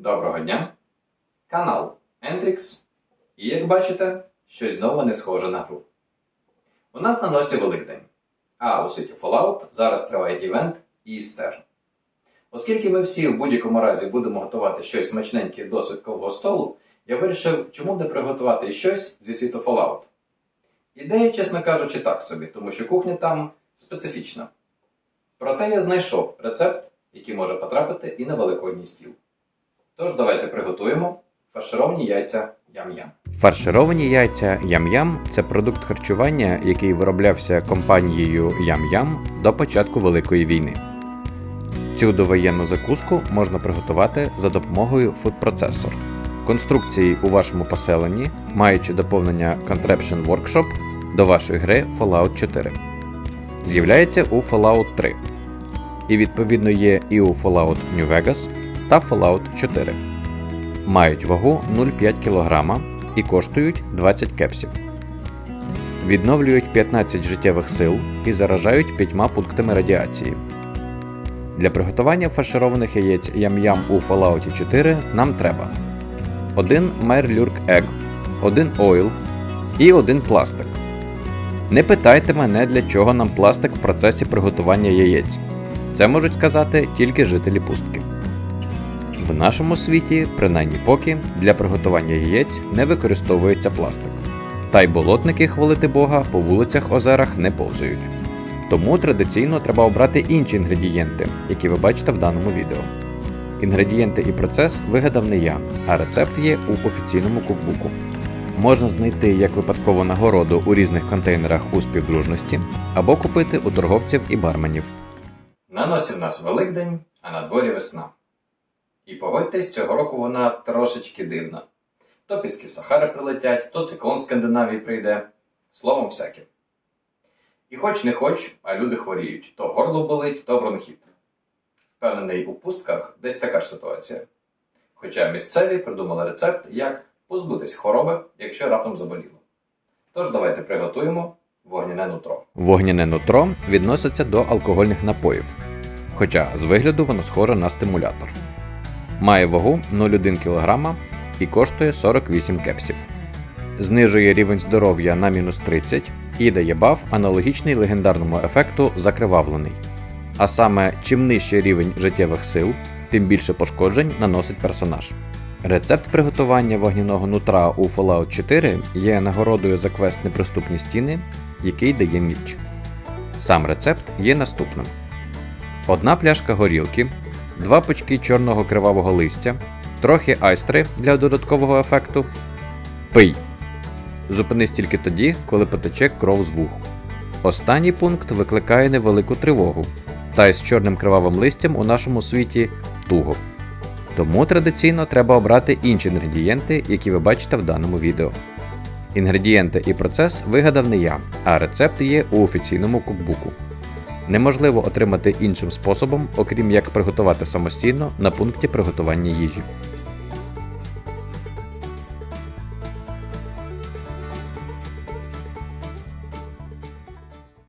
Доброго дня! Канал Entrix. І як бачите, щось знову не схоже на гру. У нас на носі Великдень, а у світі Fallout зараз триває івент Easter. Оскільки ми всі в будь-якому разі будемо готувати щось смачненьке до святкового столу, я вирішив, чому не приготувати щось зі світу Fallout. Ідея, чесно кажучи, так собі, тому що кухня там специфічна. Проте я знайшов рецепт, який може потрапити і на великодній стіл. Тож давайте приготуємо фаршировані яйця ям-ям. Фаршировані яйця Ям-Ям це продукт харчування, який вироблявся компанією Ям-Ям до початку Великої війни. Цю довоєнну закуску можна приготувати за допомогою фудпроцесор. Конструкції у вашому поселенні, маючи доповнення Contraption Workshop до вашої гри Fallout 4. З'являється у Fallout 3. І відповідно є і у Fallout New Vegas та Fallout 4. Мають вагу 0,5 кг і коштують 20 кепсів. Відновлюють 15 життєвих сил і заражають 5 пунктами радіації. Для приготування фаршированих яєць ям-ям у Fallout 4 нам треба 1 Merlurk Egg, 1 ойл і 1 пластик. Не питайте мене, для чого нам пластик в процесі приготування яєць. Це можуть сказати тільки жителі пустки. В нашому світі, принаймні поки, для приготування яєць не використовується пластик. Та й болотники, хвалити Бога, по вулицях озерах не повзають. Тому традиційно треба обрати інші інгредієнти, які ви бачите в даному відео. Інгредієнти і процес вигадав не я, а рецепт є у офіційному кукбуку. Можна знайти як випадкову нагороду у різних контейнерах у співдружності або купити у торговців і барменів. На носі в нас Великдень, а на дворі весна. І погодьтесь, цього року вона трошечки дивна. То піски Сахари прилетять, то циклон Скандинавії прийде. Словом, всяке. І хоч не хоч, а люди хворіють. То горло болить, то бронхіт. Впевнений, у пустках десь така ж ситуація. Хоча місцеві придумали рецепт, як позбутись хвороби, якщо раптом заболіло. Тож давайте приготуємо вогняне нутро. Вогняне нутро відноситься до алкогольних напоїв, хоча з вигляду воно схоже на стимулятор. Має вагу 0,1 кг і коштує 48 кепсів. Знижує рівень здоров'я на мінус 30 і дає баф аналогічний легендарному ефекту закривавлений. А саме, чим нижчий рівень життєвих сил, тим більше пошкоджень наносить персонаж. Рецепт приготування вогняного нутра у Fallout 4 є нагородою за квест Неприступні стіни, який дає міч. Сам рецепт є наступним: одна пляшка горілки, два пучки чорного кривавого листя, трохи айстри для додаткового ефекту. Пий. Зупинись тільки тоді, коли потече кров з вух. Останній пункт викликає невелику тривогу, та й з чорним кривавим листям у нашому світі туго. Тому традиційно треба обрати інші інгредієнти, які ви бачите в даному відео. Інгредієнти і процес вигадав не я, а рецепт є у офіційному кукбуку. Неможливо отримати іншим способом, окрім як приготувати самостійно на пункті приготування їжі.